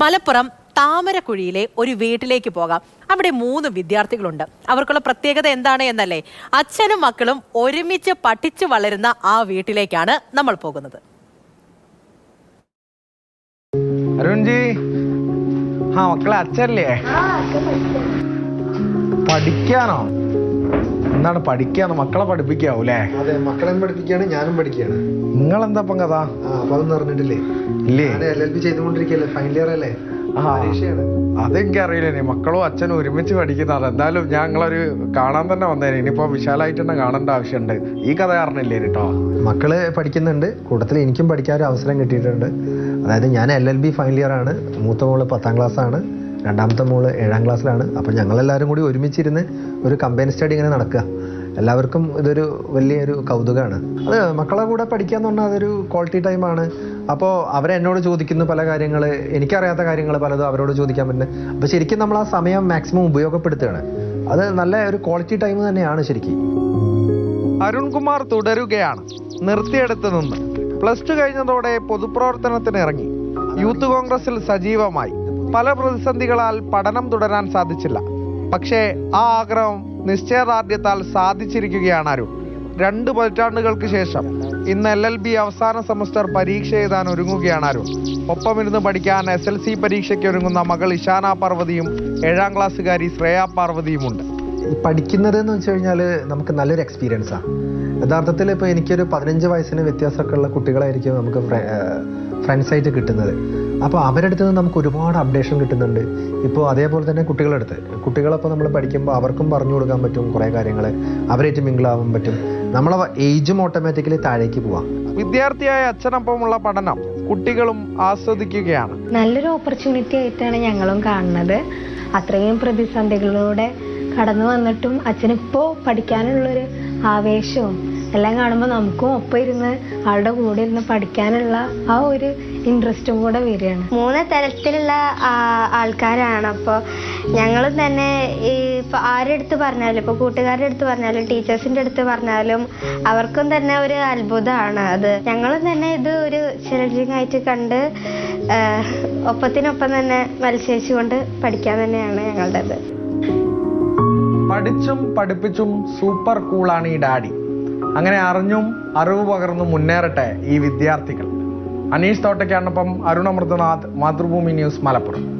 മലപ്പുറം താമരക്കുഴിയിലെ ഒരു വീട്ടിലേക്ക് പോകാം. അവിടെ മൂന്ന് വിദ്യാർത്ഥികളുണ്ട്. അവർക്കുള്ള പ്രത്യേകത എന്താണ് എന്നല്ലേ? അച്ഛനും മക്കളും ഒരുമിച്ച് പഠിച്ചു വളരുന്ന ആ വീട്ടിലേക്കാണ് നമ്മൾ പോകുന്നത്. അരുൺജി. ആ മക്കളെ അച്ഛല്ലേ പഠിക്കാനോ എന്താണ് പഠിക്കാന്ന് മക്കളെ പഠിപ്പിക്കാവൂലേ? അതെ മക്കളെ പഠിപ്പിക്കാണ് ഞാനും പഠിക്കുകയാണ് നിങ്ങൾ എന്താ ഇപ്പം കഥ? ആ അപ്പൊ അതൊന്നും അറിഞ്ഞിട്ടില്ലേ? ഇല്ലേ? ഞാൻ L L B final year അല്ലേ? ആ പരീക്ഷയാണ്. അതെനിക്ക് അറിയില്ലേ മക്കളും അച്ഛനും ഒരുമിച്ച് പഠിക്കുന്നത് എന്തായാലും ഞാൻ നിങ്ങളൊരു കാണാൻ തന്നെ വന്നേ ഇനിയിപ്പോ വിശാലായിട്ട് തന്നെ കാണേണ്ട ആവശ്യമുണ്ട്. ഈ കഥ അറിഞ്ഞില്ലേ കേട്ടോ മക്കൾ പഠിക്കുന്നുണ്ട്. കൂട്ടത്തിൽ എനിക്കും പഠിക്കാൻ ഒരു അവസരം കിട്ടിയിട്ടുണ്ട്. അതായത് ഞാൻ L L B final year ആണ്. മൂത്ത മോൾ പത്താം ക്ലാസ് ആണ്. രണ്ടാമത്തെ മോൾ ഏഴാം ക്ലാസ്സിലാണ്. അപ്പോൾ ഞങ്ങളെല്ലാവരും കൂടി ഒരുമിച്ചിരുന്ന് ഒരു കമ്പൈൻ സ്റ്റഡി ഇങ്ങനെ നടക്കുക. എല്ലാവർക്കും ഇതൊരു വലിയൊരു കൗതുകമാണ്. അത് മക്കളെ കൂടെ പഠിക്കുക എന്ന് പറഞ്ഞാൽ അതൊരു ക്വാളിറ്റി ടൈമാണ് അപ്പോൾ അവരെന്നോട് ചോദിക്കുന്നു പല കാര്യങ്ങൾ എനിക്കറിയാത്ത കാര്യങ്ങൾ പലതും അവരോട് ചോദിക്കാൻ പറ്റുന്നത്. അപ്പോൾ ശരിക്കും നമ്മൾ ആ സമയം മാക്സിമം ഉപയോഗപ്പെടുത്തുകയാണ്. അത് നല്ല ഒരു ക്വാളിറ്റി ടൈം തന്നെയാണ് ശരിക്കും. അരുൺകുമാർ തുടരുകയാണ്. നിർത്തിയെടുത്ത് നിന്ന്. പ്ലസ് ടു കഴിഞ്ഞതോടെ പൊതുപ്രവർത്തനത്തിന് ഇറങ്ങി. യൂത്ത് കോൺഗ്രസിൽ സജീവമായി. പല പ്രതിസന്ധികളാൽ പഠനം തുടരാൻ സാധിച്ചില്ല. പക്ഷേ ആ ആഗ്രഹം നിശ്ചയദാർഢ്യത്താൽ സാധിച്ചിരിക്കുകയാണ് അരുൺ. രണ്ട് പതിറ്റാണ്ടുകൾക്ക് ശേഷം ഇന്ന് എൽ എൽ ബി അവസാന സെമസ്റ്റർ പരീക്ഷ എഴുതാൻ ഒരുങ്ങുകയാണ് അരുൺ. ഒപ്പമിരുന്ന് പഠിക്കാൻ എസ് എൽ സി പരീക്ഷയ്ക്ക് ഒരുങ്ങുന്ന മകൾ ഇഷാന പാർവതിയും ഏഴാം ക്ലാസ്സുകാരി ശ്രേയ പാർവതിയുമുണ്ട്. ഈ പഠിക്കുന്നത് എന്ന് വെച്ച് കഴിഞ്ഞാൽ നമുക്ക് നല്ലൊരു എക്സ്പീരിയൻസാണ് യഥാർത്ഥത്തിൽ ഇപ്പോൾ എനിക്കൊരു പതിനഞ്ച് വയസ്സിന് വ്യത്യാസമൊക്കെ ഉള്ള കുട്ടികളായിരിക്കും നമുക്ക് ഫ്രണ്ട്സായിട്ട് കിട്ടുന്നത്. അപ്പോൾ അവരുടെ അടുത്ത് നിന്ന് നമുക്ക് ഒരുപാട് അപ്ഡേഷൻ കിട്ടുന്നുണ്ട്. ഇപ്പോൾ അതേപോലെ തന്നെ കുട്ടികളുടെ അടുത്ത് കുട്ടികളൊപ്പം നമ്മൾ പഠിക്കുമ്പോൾ അവർക്കും പറഞ്ഞു കൊടുക്കാൻ പറ്റും കുറേ കാര്യങ്ങൾ അവരേറ്റ് മിങ്കിളാവാൻ പറ്റും. നമ്മളെ ഏജും ഓട്ടോമാറ്റിക്കലി താഴേക്ക് പോവാം. വിദ്യാർത്ഥിയായ അച്ഛനൊപ്പമുള്ള പഠനം കുട്ടികളും ആസ്വദിക്കുകയാണ്. നല്ലൊരു ഓപ്പർച്യൂണിറ്റി ആയിട്ടാണ് ഞങ്ങളും കാണുന്നത്. അത്രയും പ്രതിസന്ധികളിലൂടെ കടന്നു വന്നിട്ടും അച്ഛനിപ്പോൾ പഠിക്കാനുള്ളൊരു ആവേശവും എല്ലാം കാണുമ്പോൾ നമുക്കും ഒപ്പം ഇരുന്ന് ആളുടെ കൂടെ ഇരുന്ന് പഠിക്കാനുള്ള ആ ഒരു ഇൻട്രസ്റ്റും കൂടെ വരികയാണ്. മൂന്ന് തരത്തിലുള്ള ആ- ആൾക്കാരാണ്. അപ്പോൾ ഞങ്ങളും തന്നെ ഈ ഇപ്പോൾ ആരുടെ അടുത്ത് പറഞ്ഞാലും ഇപ്പോൾ കൂട്ടുകാരുടെ അടുത്ത് പറഞ്ഞാലും ടീച്ചേഴ്സിന്റെ അടുത്ത് പറഞ്ഞാലും അവർക്കും തന്നെ ഒരു അത്ഭുതമാണ് അത്. ഞങ്ങളും തന്നെ ഇത് ഒരു ചലഞ്ചിങ് ആയിട്ട് കണ്ട് ഒപ്പത്തിനൊപ്പം തന്നെ മത്സരിച്ചുകൊണ്ട് പഠിക്കാൻ തന്നെയാണ് ഞങ്ങളുടേത്. പഠിച്ചും പഠിപ്പിച്ചും സൂപ്പർ കൂളാണ് ഈ ഡാഡി. അങ്ങനെ അറിഞ്ഞും അറിവ് പകർന്നും മുന്നേറട്ടെ ഈ വിദ്യാർത്ഥികൾ. അനീഷ് തോട്ടയ്ക്കാണൊപ്പം അരുണമൃതനാഥ് മാതൃഭൂമി ന്യൂസ് മലപ്പുറം.